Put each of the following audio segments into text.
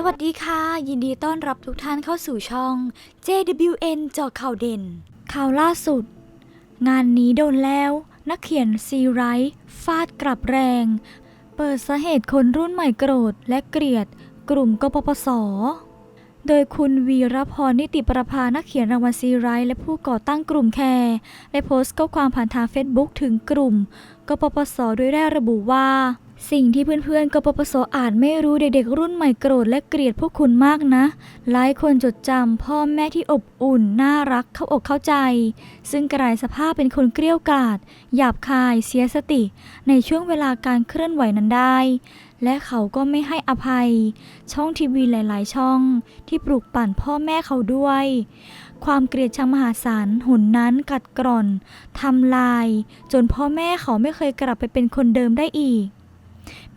สวัสดีค่ะ ยินดีต้อนรับทุกท่านเข้าสู่ช่อง JWN เจาะข่าวเด่น ข่าวล่าสุด งานนี้โดนแล้ว นักเขียนซีไรท์ฟาดกลับแรง เปิดสาเหตุคนรุ่นใหม่โกรธและเกลียด กลุ่มกปปส โดยคุณวีรพรนิติประภานักเขียนรางวัลซีไรท์และผู้ก่อตั้งกลุ่มแคร์ได้โพสต์ข้อความผ่านทางเฟซบุ๊กถึงกลุ่มกปปส โดยได้ระบุว่า สิ่งที่เพื่อนๆกปปสอาจไม่รู้เด็กๆ รุ่นใหม่โกรธและเกลียดพวกคุณมากนะ หลายคนจดจำพ่อแม่ที่อบอุ่น น่ารักเข้าอกเข้าใจ ซึ่งกลายสภาพเป็นคนเกลี้ยวกล่อดหยาบคาย เสียสติ ในช่วงเวลาการเคลื่อนไหวนั้นได้ และเขาก็ไม่ให้อภัย ช่องทีวีหลายๆ ช่อง ที่ปลูกปั่นพ่อแม่เขาด้วย ความเกลียดชังมหาศาลหนนั้นกัดกร่อนทำลาย จนพ่อแม่เขาไม่เคยกลับไปเป็นคนเดิมได้อีก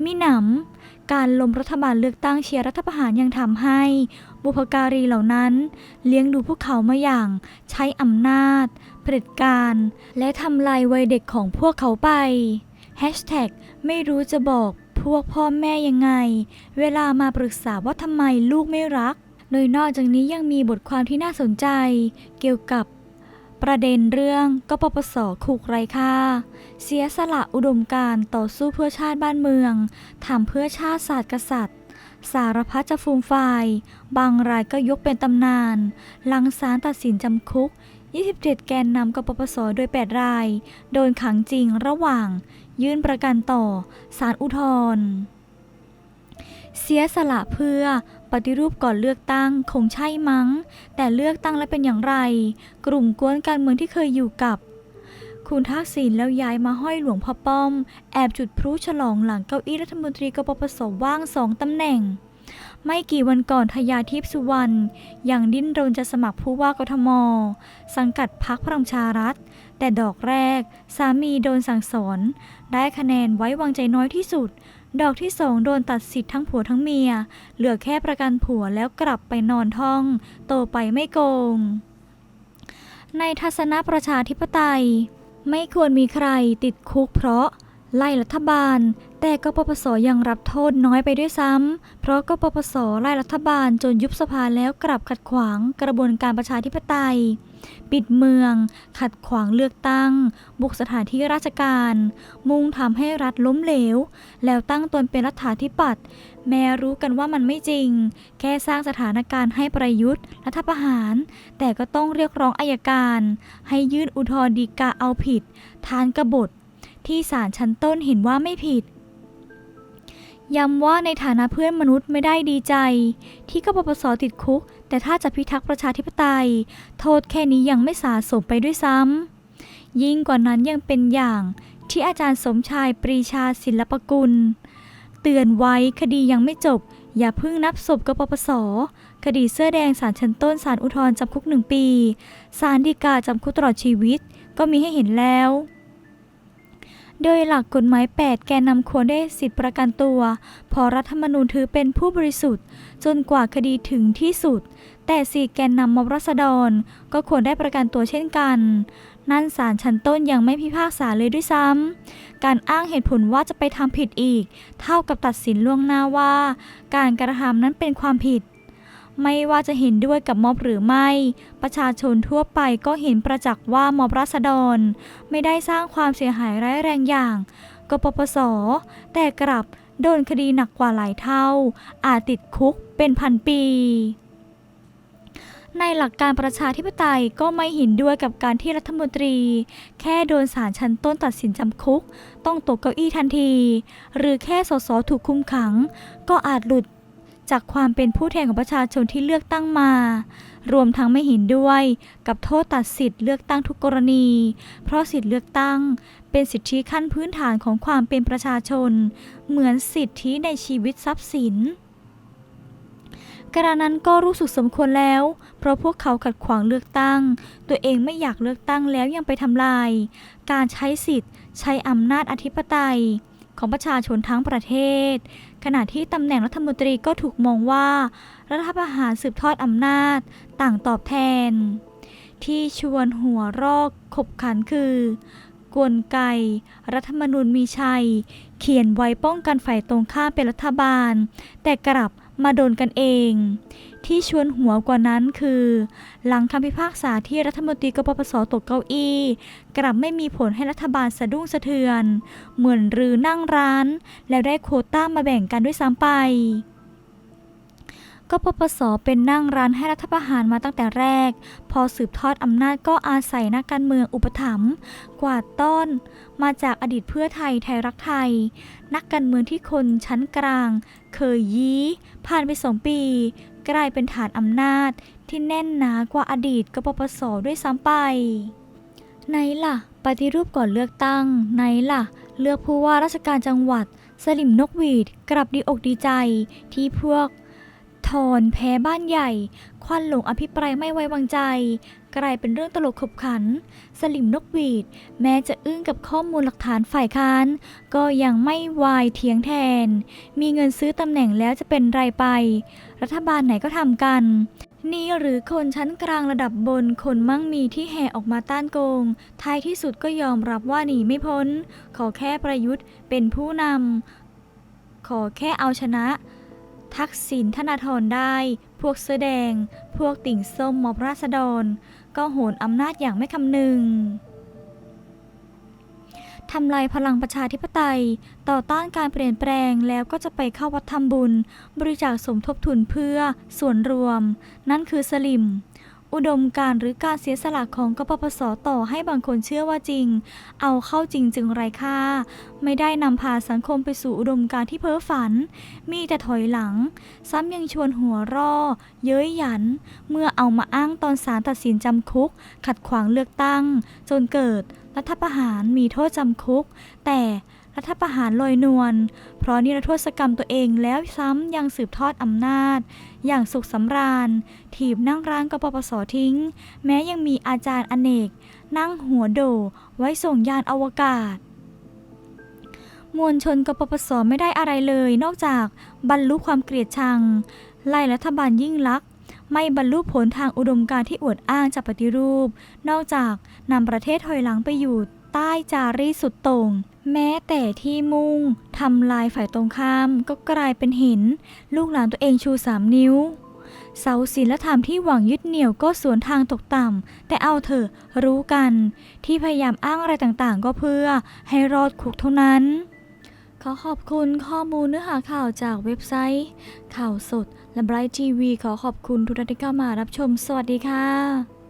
มิหนำการลมรัฐบาลเลือกตั้งเชียร์รัฐประหารยังทำให้ บุพการีเหล่านั้น เลี้ยงดูพวกเขามาอย่าง ใช้อำนาจ เผด็จการ และทำลายวัยเด็กของพวกเขาไปแฮชแท็กไม่รู้จะบอกพวกพ่อแม่ยังไง เวลามาปรึกษาว่าทำไมลูกไม่รัก โดยนอกจากนี้ยังมีบทความที่น่าสนใจ เกี่ยวกับ ประเด็นเรื่องกปปสถูกไรค่า เสียสละอุดมการต่อสู้เพื่อชาติบ้านเมืองทำเพื่อชาติศาสตร์กษัตริย์ สารพัดจะฟูมฟายบางรายก็ยกเป็นตำนาน หลังศาลตัดสินจำคุก 27 แกนนำกปปสโดย 8 ราย โดนขังจริงระหว่าง ยื่นประกันต่อศาลอุทธร เสียสละเพื่อปฏิรูปก่อนเลือกตั้งคงใช่มั้ง แต่เลือกตั้งแล้วเป็นอย่างไร กลุ่มกวนการเมืองที่เคยอยู่กับ คุณทักษิณแล้วย้ายมาห้อยหลวงพ่อป้อม แอบจุดพลุฉลองหลังเก้าอี้รัฐมนตรีกปปสว่างสองตำแหน่ง ไม่กี่วันก่อนทยาทิพสุวรรณยังดิ้นรนจะสมัครผู้ว่ากทม สังกัดพักพลังชารัฐ แต่ดอกแรก สามีโดนสั่งสอน ได้คะแนนไว้วางใจน้อยที่สุด ดอกที่สองโดนตัดสิทธิ์ทั้งผัวทั้งเมีย เหลือแค่ประกันผัวแล้วกลับไปนอนท่อง โตไปไม่โกง ในทัศนะประชาธิปไตย ไม่ควรมีใครติดคุกเพราะ ไล่รัฐบาล แต่กปปสยังรับโทษน้อยไปด้วยซ้ำ เพราะกปปสไล่รัฐบาลจนยุบสภาแล้วกลับขัดขวางกระบวนการประชาธิปไตย ปิดเมือง ขัดขวางเลือกตั้ง บุกสถานที่ราชการ มุ่งทำให้รัฐล้มเหลว แล้วตั้งตนเป็นรัฐาธิปัตย์แม้รู้กันว่ามันไม่จริง แค่สร้างสถานการณ์ให้ประยุทธ์รัฐประหาร แต่ก็ต้องเรียกร้องอายการ ให้ยื่นอุทธรณ์ฎีกาเอาผิด ทานกบฏที่ศาลชั้นต้นเห็นว่าไม่ผิด ย้ำว่าในฐานะเพื่อนมนุษย์ไม่ได้ดีใจ ที่กปปสติดคุก แต่ถ้าจะพิทักษ์ประชาธิปไตย โทษแค่นี้ยังไม่สาสมไปด้วยซ้ำ ยิ่งกว่านั้นยังเป็นอย่างที่อาจารย์สมชายปรีชาศิลปกุล เตือนไว้คดียังไม่จบ อย่าเพิ่งนับศพกปปส คดีเสื้อแดงศาลชั้นต้นศาลอุทธรณ์จำคุกหนึ่งปีศาลฎีกาจำคุกตลอดชีวิต ก็มีให้เห็นแล้ว โดยหลักกฎหมาย 8 แกนนำควรได้สิทธิประกันตัว พอรัฐธรรมนูญถือเป็นผู้บริสุทธิ์ จนกว่าคดีถึงที่สุด แต่สี่แกนนำมอบรัษฎร ก็ควรได้ประกันตัวเช่นกัน นั่นศาลชั้นต้นยังไม่พิพากษาเลยด้วยซ้ำ การอ้างเหตุผลว่าจะไปทำผิดอีก เท่ากับตัดสินล่วงหน้าว่า การกระทำนั้นเป็นความผิด ไม่ว่าจะเห็นด้วยกับม็อบหรือไม่ ประชาชนทั่วไปก็เห็นประจักษ์ว่าม็อบรัษฎร ไม่ได้สร้างความเสียหายร้ายแรงอย่างกปปส แต่กลับโดนคดีหนักกว่าหลายเท่า อาจติดคุกเป็นพันปี ในหลักการประชาธิปไตยก็ไม่เห็นด้วยกับการที่รัฐมนตรี แค่โดนศาลชั้นต้นตัดสินจำคุก ต้องตกเก้าอี้ทันที หรือแค่สสถูกคุมขัง ก็อาจหลุด จากความเป็นผู้แทนของประชาชนที่เลือกตั้งมา รวมทั้งไม่เห็นด้วย กับโทษตัดสิทธิ์เลือกตั้งทุกกรณี เพราะสิทธิเลือกตั้ง เป็นสิทธิขั้นพื้นฐานของความเป็นประชาชน เหมือนสิทธิในชีวิตทรัพย์สินกระนั้นก็รู้สึกสมควรแล้ว เพราะพวกเขาขัดขวางเลือกตั้ง ตัวเองไม่อยากเลือกตั้งแล้วยังไปทำลาย การใช้สิทธิ์ ใช้อำนาจอธิปไตย ของประชาชนทั้งประเทศ ขณะที่ตำแหน่งรัฐมนตรีก็ถูกมองว่า รัฐประหารสืบทอดอำนาจต่างตอบแทน ที่ชวนหัวรอกขบขันคือ กลไก รัฐธรรมนูญมีชัย เขียนไว้ป้องกันฝ่ายตรงข้ามเป็นรัฐบาล แต่กลับ มาโดนกันเอง ที่ชวนหัวกว่านั้นคือ หลังคำพิพากษาที่รัฐมนตรีกปปสตกเก้าอี้ กลับไม่มีผลให้รัฐบาลสะดุ้งสะเทือน เหมือนรือนั่งร้าน แล้วได้โคต้ามาแบ่งกันด้วยซ้ำไป ก็ปปสเป็นนั่งร้านให้รัฐประหารมาตั้งแต่แรก พอสืบทอดอำนาจก็อาศัยนักการเมืองอุปถัมภ์กวาดต้อนมาจากอดีตเพื่อไทยไทยรักไทย นักการเมืองที่คนชั้นกลาง เคยยี้ ผ่านไปสองปี กลายเป็นฐานอำนาจที่แน่นหนากว่าอดีตกปปสด้วยซ้ำไป ไหนล่ะ ปฏิรูปก่อนเลือกตั้ง ไหนล่ะ เลือกผู้ว่าราชการจังหวัดสลิมนกหวีดกลับดีอกดีใจที่พวก ทอนแพ้บ้านใหญ่ ควันหลงอภิปรายไม่ไว้วางใจ กลายเป็นเรื่องตลกขบขัน สลิมนกหวีด แม้จะอึ้งกับข้อมูลหลักฐานฝ่ายค้าน ก็ยังไม่วายเถียงแทน มีเงินซื้อตำแหน่งแล้วจะเป็นไรไป รัฐบาลไหนก็ทำกันนี่หรือคนชั้นกลางระดับบนคนมั่งมีที่แห่ออกมาต้านโกง ท้ายที่สุดก็ยอมรับว่าหนีไม่พ้น ขอแค่ประยุทธ์เป็นผู้นำ ขอแค่เอาชนะ ทักษิณธนาธรได้ พวกเสื้อแดง พวกติ่งส้มมอบราษฎร ก็โหนอำนาจอย่างไม่คำนึงทำลายพลังประชาธิปไตย ต่อต้านการเปลี่ยนแปลงแล้วก็จะไปเข้าวัดทำบุญ บริจาคสมทบทุนเพื่อส่วนรวม นั่นคือสลิม อุดมการหรือการเสียสละของกปปสต่อให้บางคนเชื่อว่าจริง เอาเข้าจริงจึงไรค่า ไม่ได้นำพาสังคมไปสู่อุดมการที่เพ้อฝัน มีแต่ถอยหลัง ซ้ำยังชวนหัวร่อ เย้ยหยัน เมื่อเอามาอ้างตอนศาลตัดสินจำคุก ขัดขวางเลือกตั้ง จนเกิดรัฐประหารมีโทษจำคุก แต่ รัฐประหารลอยนวล เพราะนิรโทษกรรมตัวเองแล้วซ้ำยังสืบทอดอำนาจ อย่างสุขสำราญ ถีบนั่งร้านกปปสทิ้ง แม้ยังมีอาจารย์อเนก นั่งหัวโดไว้ส่งยานอวกาศ มวลชนกปปสไม่ได้อะไรเลย นอกจากบรรลุความเกลียดชัง ไล่รัฐบาลยิ่งลักษณ์ไม่บรรลุผลทางอุดมการที่อวดอ้างจะปฏิรูป นอกจากนำประเทศถอยหลังไปอยู่ ใต้จารีสุดต่งแม้แต่ที่มุ่งทำลายฝ่ายตรงข้ามก็กลายเป็นหิน ลูกหลานตัวเองชูสามนิ้ว เสาศีลธรรมที่หวังยึดเหนี่ยวก็สวนทางตกต่ำ แต่เอาเถอะรู้กัน ที่พยายามอ้างอะไรต่างๆ ก็เพื่อให้รอดคุกเท่านั้น ขอขอบคุณข้อมูลเนื้อหาข่าวจากเว็บไซต์ ข่าวสดและไบรท์ทีวีขอขอบคุณทุกท่านที่เข้ามารับชม สวัสดีค่ะ